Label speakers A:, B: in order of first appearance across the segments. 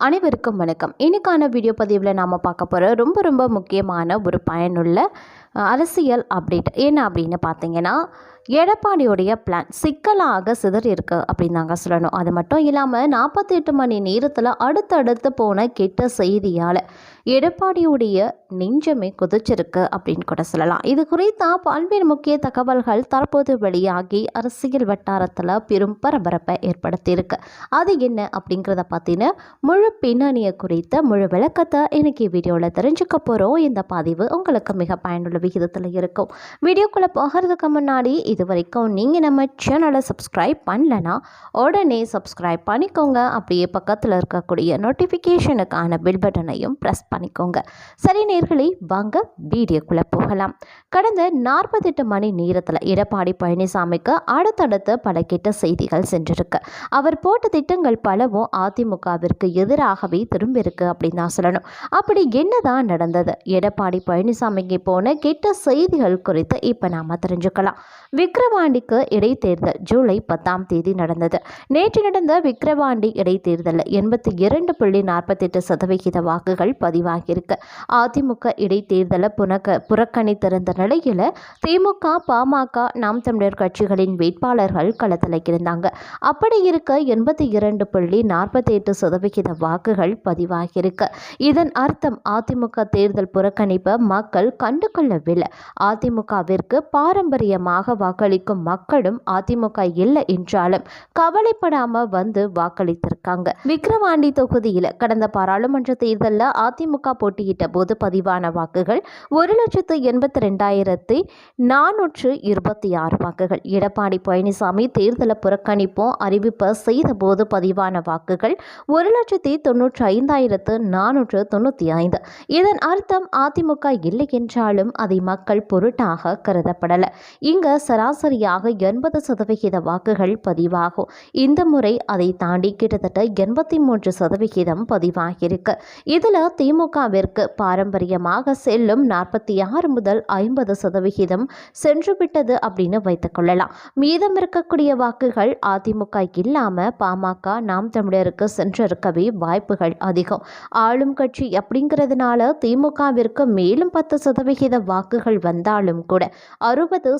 A: அனைவருக்கும் வணக்கம். இன்றைக்கான வீடியோ பதிவில் நாம் பார்க்க போகிற ரொம்ப ரொம்ப முக்கியமான ஒரு பயனுள்ள அரசியல் அப்டேட் என்ன அப்படின்னு பார்த்தீங்கன்னா எடப்பாடியுடைய பிளான் சிக்கலாக சிதறி இருக்கு அப்படின்னு நாங்கள் சொல்லணும். அது மட்டும் இல்லாமல் நாற்பத்தெட்டு மணி நேரத்தில் அடுத்தடுத்து போன கெட்ட செய்தியால் எடப்பாடியுடைய நெஞ்சமே குதிச்சிருக்கு அப்படின்னு கூட சொல்லலாம். இது குறித்த பல்வேறு முக்கிய தகவல்கள் தற்போது வெளியாகி அரசியல் வட்டாரத்தில் பெரும் பரபரப்பை ஏற்படுத்தியிருக்கு. அது என்ன அப்படிங்கிறத பார்த்தீங்கன்னா முழு பின்னணியை குறித்த முழு விளக்கத்தை இன்னைக்கு வீடியோவில் தெரிஞ்சுக்க போகிறோம் இந்த பதிவு உங்களுக்கு மிக பயனுள்ள விகிதத்தில் இருக்கும். வீடியோக்குள்ளே போகிறதுக்கு முன்னாடி இது வரைக்கும் நீங்கள் நம்ம சேனலை சப்ஸ்கிரைப் பண்ணலனா உடனே சப்ஸ்கிரைப் பண்ணிக்கோங்க. அப்படியே பக்கத்தில் இருக்கக்கூடிய நோட்டிஃபிகேஷனுக்கான பில் பட்டனையும் ப்ரெஸ் பண்ணிக்கோங்க. சரி நேர்களை வாங்க வீடியோக்குள்ளே போகலாம். கடந்த நாற்பத்தெட்டு மணி நேரத்தில் எடப்பாடி பழனிசாமிக்கு அடுத்தடுத்து பல கெட்ட செய்திகள் சென்றிருக்கு. அவர் போட்ட திட்டங்கள் பலவும் அதிமுகவிற்கு எதிராகவே திரும்பியிருக்கு அப்படின்னு தான் சொல்லணும். அப்படி என்னதான் நடந்தது? எடப்பாடி பழனிசாமிக்கு போன கெட்ட செய்திகள் குறித்து இப்போ நாம் தெரிஞ்சுக்கலாம். விக்கிரவாண்டிக்கு இடைத்தேர்தல் ஜூலை பத்தாம் தேதி நடந்தது. நேற்று நடந்த விக்கிரவாண்டி இடைத்தேர்தலில் எண்பத்தி இரண்டு புள்ளி நாற்பத்தெட்டு சதவிகித வாக்குகள் பதிவாகியிருக்கு. அதிமுக இடைத்தேர்தலை புனக்க புறக்கணித்திருந்த நிலையில் திமுக பாமக நாம் தமிழர் கட்சிகளின் வேட்பாளர்கள் களத்தில் இருந்தாங்க அப்படி இருக்க எண்பத்தி இரண்டு புள்ளி நாற்பத்தி எட்டு சதவிகித வாக்குகள் பதிவாகியிருக்கு. இதன் அர்த்தம் அதிமுக தேர்தல் புறக்கணிப்பை மக்கள் கண்டுகொள்ளவில்லை. அதிமுகவிற்கு பாரம்பரியமாக வாக்கு வாக்களிக்கும் மக்களும் அதிமுக இல்லை என்றாலும் கவலைப்படாம வந்து வாக்களித்திருக்காங்க. விக்கிரவாண்டி தொகுதியில் கடந்த பாராளுமன்ற தேர்தலில் அதிமுக போட்டியிட்ட போது பதிவான வாக்குகள் ஒரு லட்சத்து எண்பத்தி ரெண்டாயிரத்தி நானூற்று இருபத்தி ஆறு வாக்குகள். எடப்பாடி பழனிசாமி தேர்தலை புறக்கணிப்போம் அறிவிப்பை செய்த போது பதிவான வாக்குகள் ஒரு லட்சத்தி தொண்ணூற்றி ஐந்தாயிரத்து நானூற்று தொண்ணூற்றி ஐந்து. இதன் அர்த்தம் அதிமுக இல்லை என்றாலும் அதை மக்கள் பொருட்டாக கருதப்படலை. இங்க சராசரியாக எண்பது சதவிகித வாக்குகள் பதிவாகும். இந்த முறை அதை தாண்டி கிட்டத்தட்ட எண்பத்தி மூன்று சதவிகிதம் பதிவாகியிருக்கு. இதில் திமுகவிற்கு பாரம்பரியமாக செல்லும் நாற்பத்தி ஆறு முதல் ஐம்பது சதவிகிதம் சென்றுவிட்டது அப்படின்னு வைத்துக்கொள்ளலாம் மீதம் இருக்கக்கூடிய வாக்குகள் அதிமுக இல்லாமல் பாமக நாம் தமிழருக்கு சென்றிருக்கவே வாய்ப்புகள் அதிகம். ஆளும் கட்சி அப்படிங்கிறதுனால திமுகவிற்கு மேலும் பத்து சதவிகித வாக்குகள் வந்தாலும் கூட அறுபது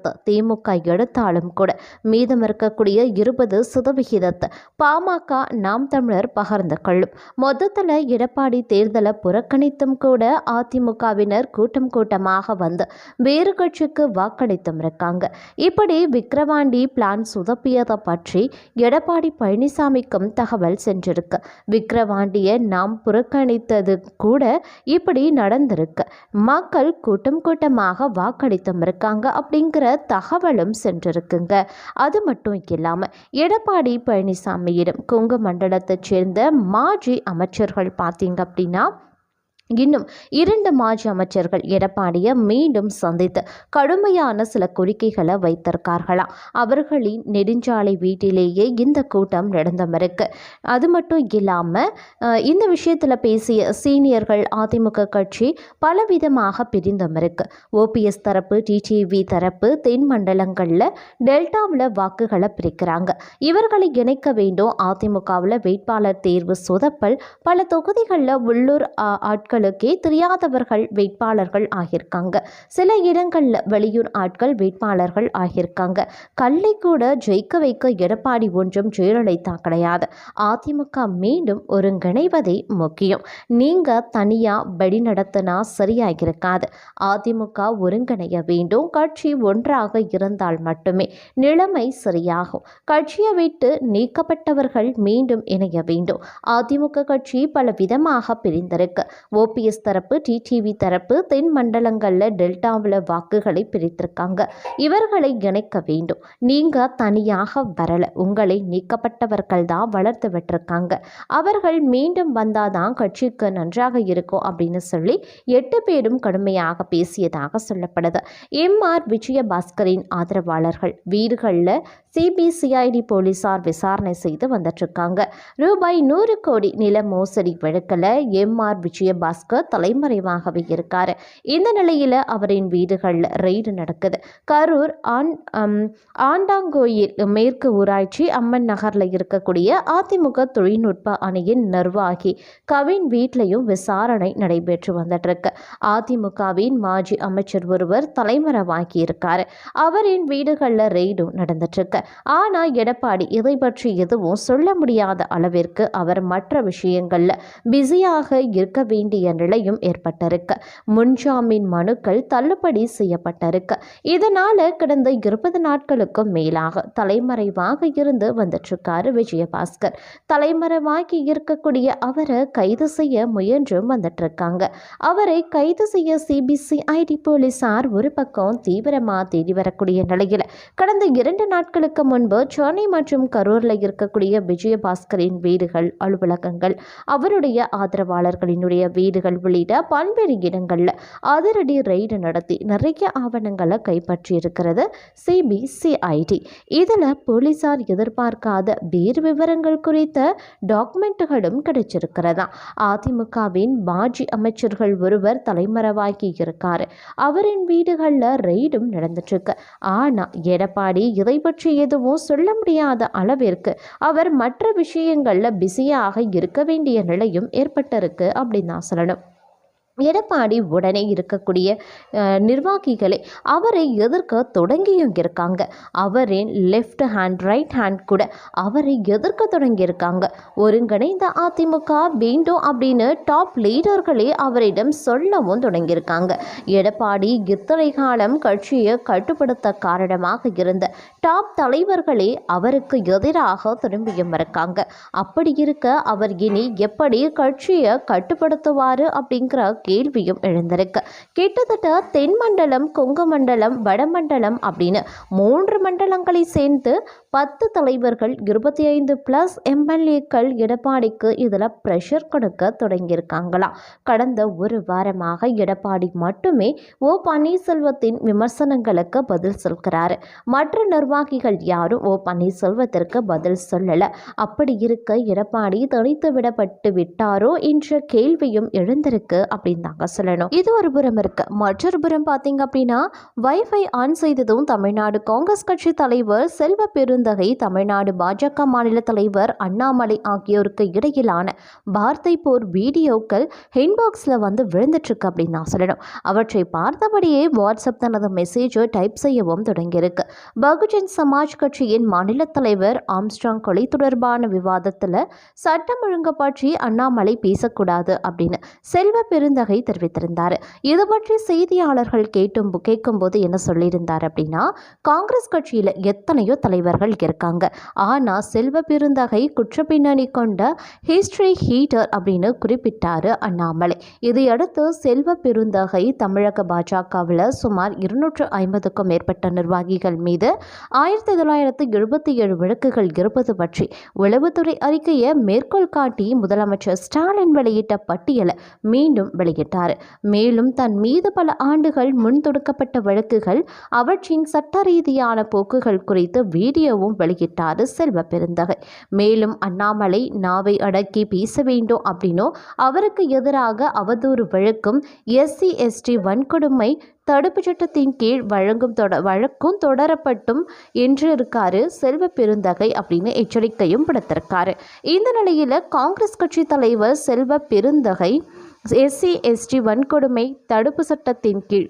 A: சதவிகிதத்தை திமுக எடுத்தாலும் கூட மீதம் இருக்கக்கூடிய இருபது சதவிகிதத்தை பாமக நாம் தமிழர் பகிர்ந்து கொள்ளும். மொத்தத்தில் எடப்பாடி தேர்தலை புறக்கணித்தும் கூட அதிமுகவினர் கூட்டம் கூட்டமாக வந்து வேறு கட்சிக்கு வாக்களித்தும் இருக்காங்க. இப்படி விக்கிரவாண்டி பிளான் சுதப்பியதை பற்றி எடப்பாடி பழனிசாமிக்கும் தகவல் சென்றிருக்கு. விக்கிரவாண்டியை நாம் புறக்கணித்தது கூட இப்படி நடந்திருக்கு. மக்கள் கூட்டம் கூட்டமாக வாக்களித்தும் இருக்காங்க அப்படிங்கிற தகவலும் சென்றிருக்குங்க. அது மட்டும் இல்லாமல் எடப்பாடி பழனிசாமியிடம் கொங்கு மண்டலத்தைச் சேர்ந்த மாஜி அமைச்சர்கள் பார்த்தீங்க அப்படின்னா இன்னும் இரண்டு மாஜி அமைச்சர்கள் எடப்பாடியை மீண்டும் சந்தித்து கடுமையான சில கோரிக்கைகளை வைத்திருக்கார்களாம் அவர்களின் நெடுஞ்சாலை வீட்டிலேயே இந்த கூட்டம் நடந்தமிருக்கு அது மட்டும் இல்லாமல் இந்த விஷயத்தில் பேசிய சீனியர்கள் அதிமுக கட்சி பலவிதமாக பிரிந்தமிருக்கு ஓபிஎஸ் தரப்பு டிடிவி தரப்பு தென் மண்டலங்களில் டெல்டாவில் வாக்குகளை பிரிக்கிறாங்க. இவர்களை இணைக்க வேண்டும். அதிமுகவில் வேட்பாளர் தேர்வு சொதப்பல் பல தொகுதிகளில் உள்ளூர் ஆட்கள் இடங்களுக்கே தெரியாதவர்கள் வேட்பாளர்கள் ஆகியிருக்காங்க. சில இடங்களில் வெளியூர் ஆட்கள் வேட்பாளர்கள் ஆகியிருக்காங்க. கல்லை கூட ஜெயிக்க வைக்க எடப்பாடி ஒன்றும் ஜெயலலிதா கிடையாது. அதிமுக மீண்டும் ஒருங்கிணைவதே முக்கியம். நீங்கள் தனியாக வழி நடத்தினா சரியாகிருக்காது அதிமுக ஒருங்கிணைய வேண்டும். கட்சி ஒன்றாக இருந்தால் மட்டுமே நிலைமை சரியாகும். கட்சியை விட்டு நீக்கப்பட்டவர்கள் மீண்டும் இணைய வேண்டும். அதிமுக கட்சி பல விதமாக பிரிந்திருக்கு. ஓபிஎஸ் தரப்பு டிடிவி தரப்பு தென் மண்டலங்களில் டெல்டாவில் வாக்குகளை பிரித்திருக்காங்க. இவர்களை இணைக்க வேண்டும். நீங்கள் தனியாக வரல. உங்களை நீக்கப்பட்டவர்கள் தான் வளர்த்து விட்டுருக்காங்க. அவர்கள் மீண்டும் வந்தாதான் கட்சிக்கு நன்றாக இருக்கும் அப்படின்னு சொல்லி எட்டு பேரும் கடுமையாக பேசியதாக சொல்லப்படுது. எம்ஆர் விஜயபாஸ்கரின் ஆதரவாளர்கள் வீடுகளில் சிபிசிஐடி போலீசார் விசாரணை செய்து வந்துட்டுருக்காங்க. ரூபாய் நூறு கோடி நில மோசடி வழக்கில் எம்ஆர் விஜயபாஸ்கர் தலைமறைவாகவே இருக்கார். இந்த நிலையில் அவரின் வீடுகளில் ரெய்டு நடக்குது. கரூர் ஆண் ஆண்டாங்கோயில் மேற்கு ஊராட்சி அம்மன் நகரில் இருக்கக்கூடிய அதிமுக தொழில்நுட்ப அணியின் நிர்வாகி கவின் வீட்லையும் விசாரணை நடைபெற்று வந்துட்டுருக்கு. அதிமுகவின் மாஜி அமைச்சர் ஒருவர் தலைமறைவாகி இருக்கார். அவரின் வீடுகளில் ரெய்டும் நடந்துட்டுருக்கு. ஆனால் ஆனா எடப்பாடி இதை பற்றி எதுவும் சொல்ல முடியாத அளவிற்கு அவர் மற்ற விஷயங்கள்ல பிஸியாக இருக்க வேண்டிய நிலையும் ஏற்பட்டிருக்கு. முன்ஜாமீன் மனுக்கள் தள்ளுபடி செய்யப்பட்டிருக்கு. இதனால கடந்த இருபது நாட்களுக்கும் மேலாக தலைமறைவாக இருந்து வந்துட்டு இருக்காரு விஜயபாஸ்கர். தலைமறைவாகி இருக்கக்கூடிய அவரை கைது செய்ய முயன்றும் வந்துட்டு இருக்காங்க அவரை கைது செய்ய சிபிசிஐடி போலீசார் ஒரு பக்கம் தீவிரமாக தேடி வரக்கூடிய நிலையில் கடந்த இரண்டு நாட்களுக்கு முன்பு சென்னை மற்றும் கரூரில் இருக்கக்கூடிய விஜயபாஸ்கரின் வீடுகள் அலுவலகங்கள் அவருடைய ஆதரவாளர்களினுடைய வீடுகள் உள்ளிட்ட பல்வேறு இடங்களில் அதிரடி ரெய்டு நடத்தி நிறைய ஆவணங்களை கைப்பற்றி இருக்கிறது சிபிசிஐடி இதில் போலீசார் எதிர்பார்க்காத வேறு விவரங்கள் குறித்த டாக்குமெண்ட்டுகளும் கிடைச்சிருக்கிறதா? அதிமுகவின் மாஜி அமைச்சர்கள் ஒருவர் தலைமறைவாகி இருக்கார். அவரின் வீடுகளில் ரெய்டும் நடந்துட்டு இருக்கு. ஆனால் எடப்பாடி இதை பற்றி எதுவும் சொல்ல முடியாத அளவிற்கு அவர் மற்ற விஷயங்களில் பிஸியாக இருக்க வேண்டிய நிலையும் ஏற்பட்டிருக்கு அப்படின்னு தான் சொல்லணும். எடப்பாடி உடனே இருக்கக்கூடிய நிர்வாகிகளை அவரை எதிர்க்க தொடங்கியும் இருக்காங்க. அவரின் லெஃப்ட் ஹேண்ட் ரைட் ஹேண்ட் கூட அவரை எதிர்க்க தொடங்கியிருக்காங்க. ஒருங்கிணைந்த அதிமுக வேண்டும் அப்படின்னு டாப் லீடர்களே அவரிடம் சொல்லவும் தொடங்கியிருக்காங்க. எடப்பாடி இத்தனை காலம் கட்சியை கட்டுப்படுத்த காரணமாக இருந்த டாப் தலைவர்களே அவருக்கு எதிராக திரும்பியும் இருக்காங்க. அப்படி இருக்க அவர் இனி எப்படி கட்சியை கட்டுப்படுத்துவார் அப்படிங்கிற கேள்வியும் எழுந்திருக்கு. கிட்டத்தட்ட தென்மண்டலம் கொங்கு மண்டலம் வடமண்டலம் அப்படின்னு மூன்று மண்டலங்களை சேர்ந்து பத்து தலைவர்கள் இருபத்தி ஐந்து பிளஸ் எம்எல்ஏக்கள் எடப்பாடிக்கு இதில் ப்ரெஷர் கொடுக்க தொடங்கியிருக்காங்களாம் கடந்த ஒரு வாரமாக எடப்பாடி மட்டுமே ஓ பன்னீர்செல்வத்தின் விமர்சனங்களுக்கு பதில் சொல்கிறாரு. மற்ற நிர்வாகிகள் யாரும் ஓ பன்னீர்செல்வத்திற்கு பதில் சொல்லலை. அப்படி இருக்க எடப்பாடி தனித்து விடப்பட்டு விட்டாரோ என்ற கேள்வியும் எழுந்திருக்கு அப்படின்னு தாங்க சொல்லணும். இது ஒரு புறம் இருக்கு. மற்றொரு புறம் பார்த்தீங்க அப்படின்னா வைஃபை ஆன் செய்ததும் தமிழ்நாடு. காங்கிரஸ் கட்சி தலைவர் செல்வ பெருந்தகை தமிழ்நாடு பாஜக மாநில தலைவர் அண்ணாமலை ஆகியோருக்கு இடையிலான வார்த்தை போர் வீடியோக்கள் இன்பாக்ஸில் வந்து விழுந்துட்டு இருக்கு அப்படின்னு நான் சொல்லணும். அவற்றை பார்த்தபடியே வாட்ஸ்அப் தனது மெசேஜை டைப் செய்யவும் தொடங்கியிருக்கு. பகுஜன் சமாஜ் கட்சியின் மாநில தலைவர் ஆம்ஸ்ட்ராங் கொலை தொடர்பான விவாதத்தில் சட்டம் ஒழுங்கு பற்றி அண்ணாமலை பேசக்கூடாது அப்படின்னு. செல்வ பெருந்தகை தெரிவித்திருந்தார். இது பற்றி செய்தியாளர்கள் கேட்டும் கேட்கும்போது என்ன சொல்லியிருந்தார் அப்படின்னா காங்கிரஸ் கட்சியில் எத்தனையோ தலைவர்கள் இருக்காங்க. ஆனால் செல்வ பெருந்தகை குற்ற பின்னணி கொண்ட ஹிஸ்டரி ஹீட்டர் அப்படின்னு குறிப்பிட்டார் அண்ணாமலை. இதையடுத்து செல்வ பெருந்தகை தமிழக பாஜகவில் சுமார் இருநூற்று ஐம்பதுக்கும் மேற்பட்ட நிர்வாகிகள் மீது ஆயிரத்தி தொள்ளாயிரத்து எழுபத்தி ஏழு வழக்குகள் இருப்பது பற்றி உளவுத்துறை அறிக்கையை மேற்கோள் காட்டி முதலமைச்சர் ஸ்டாலின் வெளியிட்ட பட்டியலை மீண்டும் வெளி வெளியிட்டார். மேலும் தன் மீது பல ஆண்டுகள் முன் தொடுக்கப்பட்ட வழக்குகள் அவற்றின் சட்ட ரீதியான போக்குகள் குறித்து வீடியோவும் வெளியிட்டார். செல்வ பெருந்தகை. மேலும் அண்ணாமலை நாவை அடக்கி பேச வேண்டும் அப்படின்னும் அவருக்கு எதிராக அவதூறு வழக்கும் எஸ்சி எஸ்டி வன்கொடுமை தடுப்பு சட்டத்தின் கீழ் வழங்கும் தொட வழக்கும் தொடரப்பட்டும் என்று இருக்காரு செல்வ பெருந்தகை அப்படின்னு எச்சரிக்கையும் விடுத்திருக்காரு. இந்த நிலையில் காங்கிரஸ் கட்சி தலைவர் செல்வ பெருந்தகை எஸ்சி எஸ்டி வன்கொடுமை தடுப்பு சட்டத்தின் கீழ்.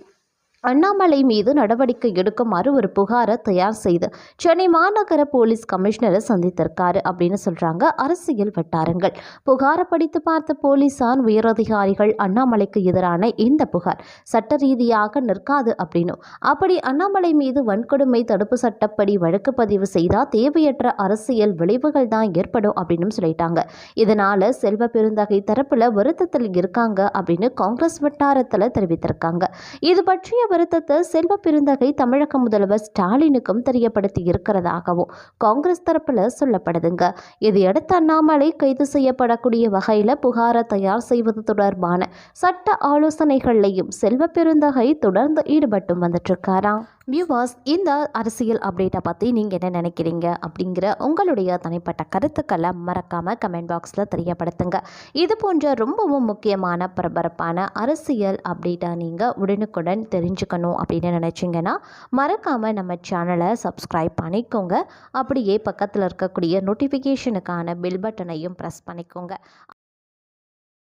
A: அண்ணாமலை மீது நடவடிக்கை எடுக்குமாறு ஒரு புகாரை தயார் செய்து சென்னை மாநகர போலீஸ் கமிஷனரை சந்தித்திருக்காரு அப்படின்னு சொல்கிறாங்க அரசியல் வட்டாரங்கள். புகாரை படித்து பார்த்த போலீசார் உயரதிகாரிகள் அண்ணாமலைக்கு எதிரான இந்த புகார் சட்ட ரீதியாக நிற்காது அப்படின்னும் அப்படி அண்ணாமலை மீது வன்கொடுமை தடுப்பு சட்டப்படி வழக்கு பதிவு செய்தால் தேவையற்ற அரசியல் விளைவுகள் தான் ஏற்படும் அப்படின்னு சொல்லிட்டாங்க. இதனால் செல்வ பெருந்தகை தரப்பில் வருத்தத்தில் இருக்காங்க அப்படின்னு காங்கிரஸ் வட்டாரத்தில் தெரிவித்திருக்காங்க. இது பற்றிய வருத்தத்தை செல்வ பெருந்தகை தமிழக முதல்வர் ஸ்டாலினுக்கும் தெரியப்படுத்தி இருக்கிறதாகவும் காங்கிரஸ் தரப்பில் சொல்லப்படுதுங்க. இதையடுத்து அண்ணாமலை கைது செய்யப்படக்கூடிய வகையில் புகாரை தயார் செய்வது தொடர்பான சட்ட ஆலோசனைகள்லையும் செல்வ பெருந்தகை தொடர்ந்து ஈடுபட்டு வந்துட்டு இருக்காராம். வியூவர்ஸ் இந்த அரசியல் அப்டேட்டை பற்றி நீங்கள் என்ன நினைக்கிறீங்க அப்படிங்கிற உங்களுடைய தனிப்பட்ட கருத்துக்களை மறக்காமல் கமெண்ட் பாக்ஸில் தெரியப்படுத்துங்க. இது போன்ற ரொம்பவும் முக்கியமான பரபரப்பான அரசியல் அப்டேட்டை நீங்கள் உடனுக்குடன் தெரிஞ்சுக்கணும் அப்படின்னு நினச்சிங்கன்னா மறக்காமல் நம்ம சேனலை சப்ஸ்கிரைப் பண்ணிக்கோங்க. அப்படியே பக்கத்தில் இருக்கக்கூடிய நோட்டிஃபிகேஷனுக்கான பில் பட்டனையும் ப்ரெஸ் பண்ணிக்கோங்க.